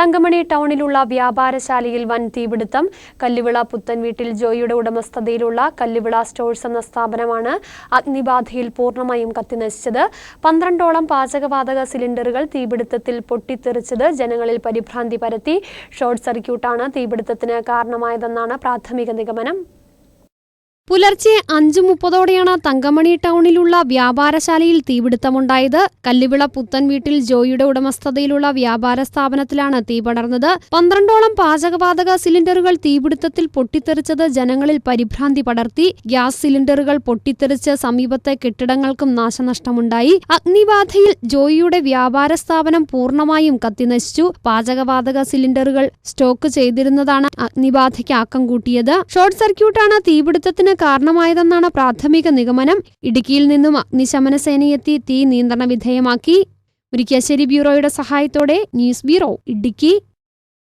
തങ്കമണി ടൗണിലുള്ള വ്യാപാരശാലയിൽ വൻ തീപിടുത്തം. കല്ലുവിള പുത്തൻ വീട്ടിൽ ജോയിയുടെ ഉടമസ്ഥതയിലുള്ള കല്ലുവിള സ്റ്റോഴ്സ് എന്ന സ്ഥാപനമാണ് അഗ്നിബാധയിൽ പൂർണമായും കത്തിനശിച്ചത്. പന്ത്രണ്ടോളം പാചകവാതക സിലിണ്ടറുകൾ തീപിടുത്തത്തിൽ പൊട്ടിത്തെറിച്ചത് ജനങ്ങളിൽ പരിഭ്രാന്തി പരത്തി. ഷോർട്ട് സർക്യൂട്ടാണ് തീപിടുത്തത്തിന് കാരണമായതെന്നാണ് പ്രാഥമിക നിഗമനം. പുലർച്ചെ അഞ്ചു മുപ്പതോടെയാണ് തങ്കമണി ടൗണിലുള്ള വ്യാപാരശാലയിൽ തീപിടുത്തമുണ്ടായത്. കല്ലുവിള പുത്തൻ വീട്ടിൽ ജോയിയുടെ ഉടമസ്ഥതയിലുള്ള വ്യാപാര സ്ഥാപനത്തിലാണ് തീ പടർന്നത്. പന്ത്രണ്ടോളം പാചകവാതക സിലിണ്ടറുകൾ തീപിടുത്തത്തിൽ പൊട്ടിത്തെറിച്ചത് ജനങ്ങളിൽ പരിഭ്രാന്തി പടർത്തി. ഗ്യാസ് സിലിണ്ടറുകൾ പൊട്ടിത്തെറിച്ച് സമീപത്തെ കെട്ടിടങ്ങൾക്കും നാശനഷ്ടമുണ്ടായി. അഗ്നിബാധയിൽ ജോയിയുടെ വ്യാപാര സ്ഥാപനം പൂർണമായും കത്തിനശിച്ചു. പാചകവാതക സിലിണ്ടറുകൾ സ്റ്റോക്ക് ചെയ്തിരുന്നതാണ് അഗ്നിബാധയ്ക്ക് ആക്കം കൂട്ടിയത്. ഷോർട്ട് സർക്യൂട്ടാണ് തീപിടുത്തത്തിന് കാരണമായതെന്നാണ് പ്രാഥമിക നിഗമനം. ഇടുക്കിയിൽ നിന്നും അഗ്നിശമന സേനയെത്തി തീ നിയന്ത്രണ വിധേയമാക്കി. മുരിക്കാശ്ശേരി ബ്യൂറോയുടെ സഹായത്തോടെ ന്യൂസ് ബ്യൂറോ ഇടുക്കി.